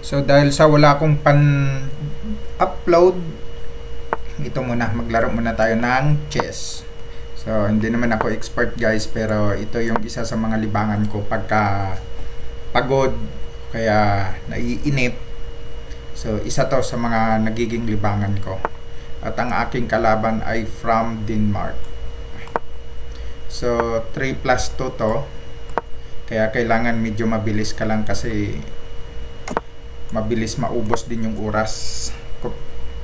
So dahil sa wala akong pan-upload, ito muna, maglaro muna tayo ng chess. So hindi naman ako expert guys, pero ito yung isa sa mga libangan ko pagka pagod, kaya naiinip. So isa to sa mga nagiging libangan ko. At ang aking kalaban ay from Denmark. So 3 plus 2 to. Kaya kailangan medyo mabilis ka lang kasi mabilis maubos din yung oras.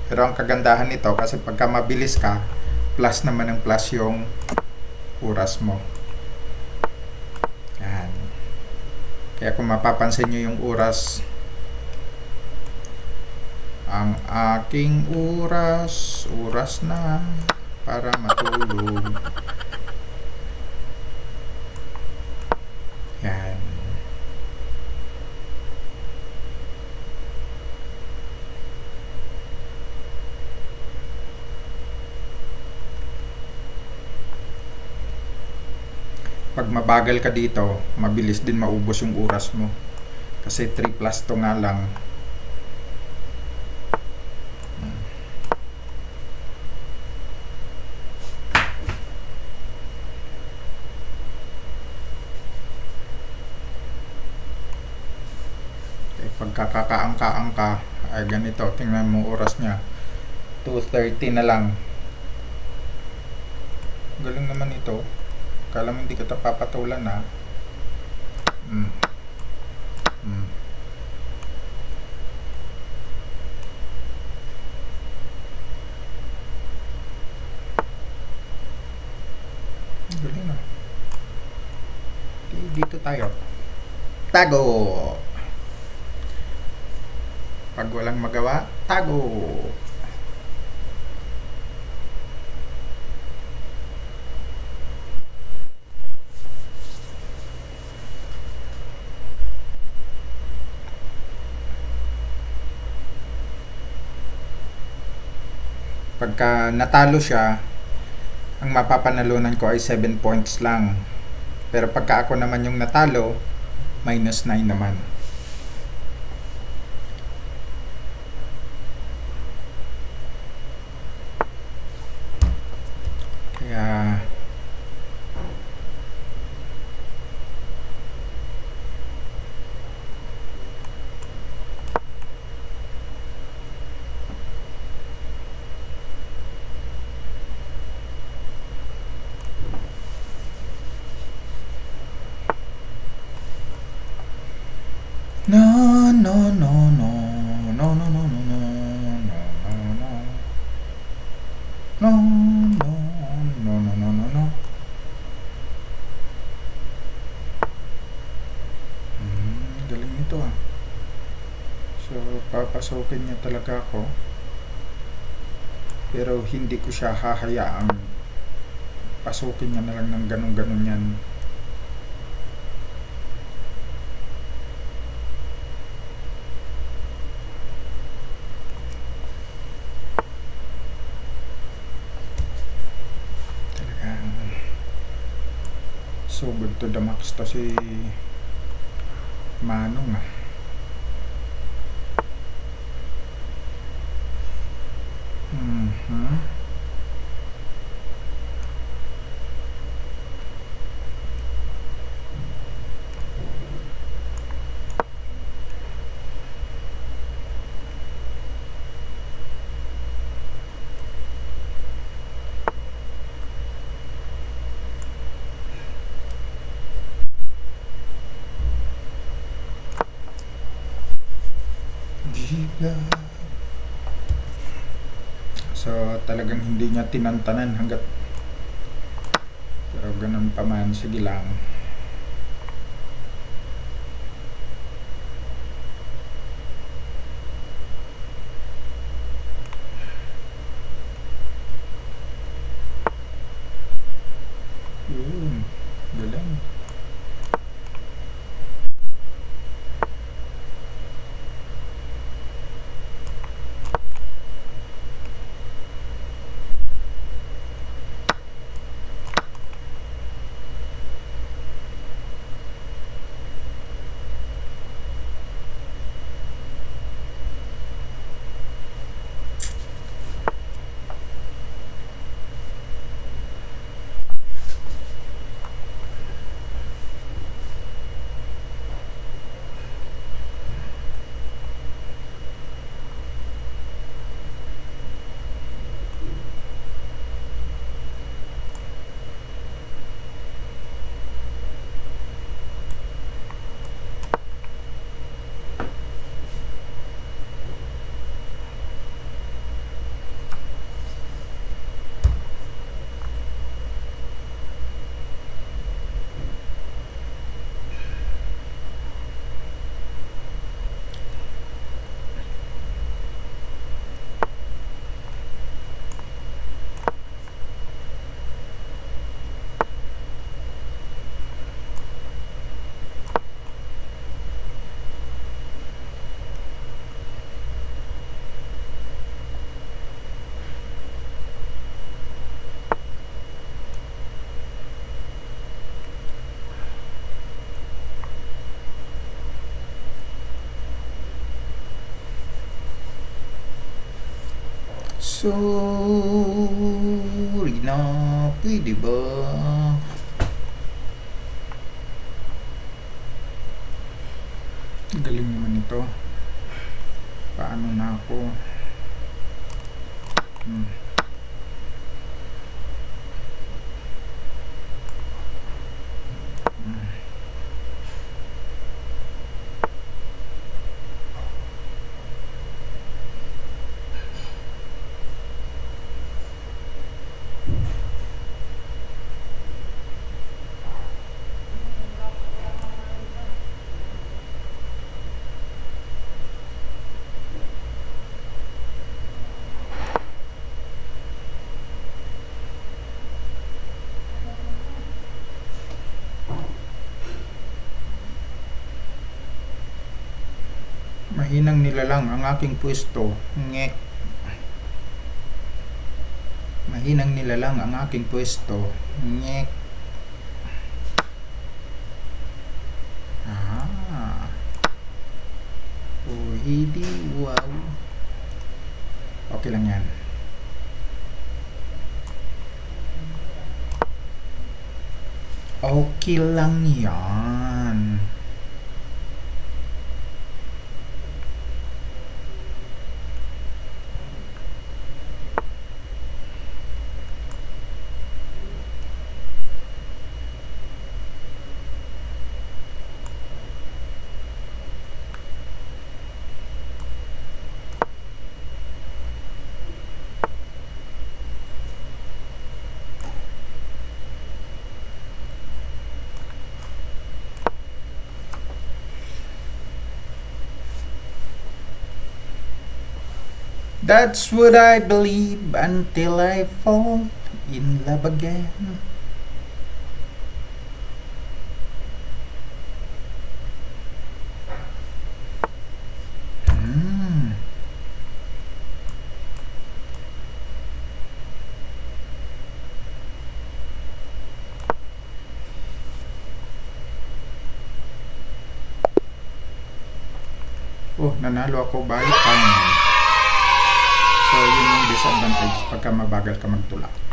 Pero ang kagandahan nito kasi pagka mabilis ka, plus naman ng plus yung oras mo. Yan. Kaya kung mapapansin nyo yung oras, ang aking oras, oras na para matulog. Yan. Pag mabagal ka dito, mabilis din maubos yung oras mo. Kasi 3 plus to nga lang. Eh, pagkakakaangka-angka, ay ganito, tingnan mo oras niya. 2.30 na lang. Galing naman ito. Kala mo hindi kita papatulan ha. Mm. Mm. Galing ah. Di- Dito tayo. Tago! Pag walang magawa, tago! Pagka natalo siya, ang mapapanalunan ko ay 7 points lang. Pero pagka ako naman yung natalo, minus 9 naman. Papasokin niya talaga ako. Pero hindi ko siya hahayaang pasukin niya na lang ng ganun-ganun yan. So good to the max to si Manong ah. Hmm? Deep. So, talagang hindi niya tinantanan hanggat pero ganun pa man, sige lang. Yun, galing. Sorry na, pwede ba? Galing naman ito. Paano na ako? Mahinang nilalang ang aking pwesto. Ngek. Mahinang nilalang ang aking pwesto. Ngek. Ah. Oh, hindi. Wow. Okay lang yan. Okay lang yan. That's what I believe until I fall in love again. Hmm. Oh, nanalo ako by time. So, yun yung disadvantage pagka mabagal ka magtulak.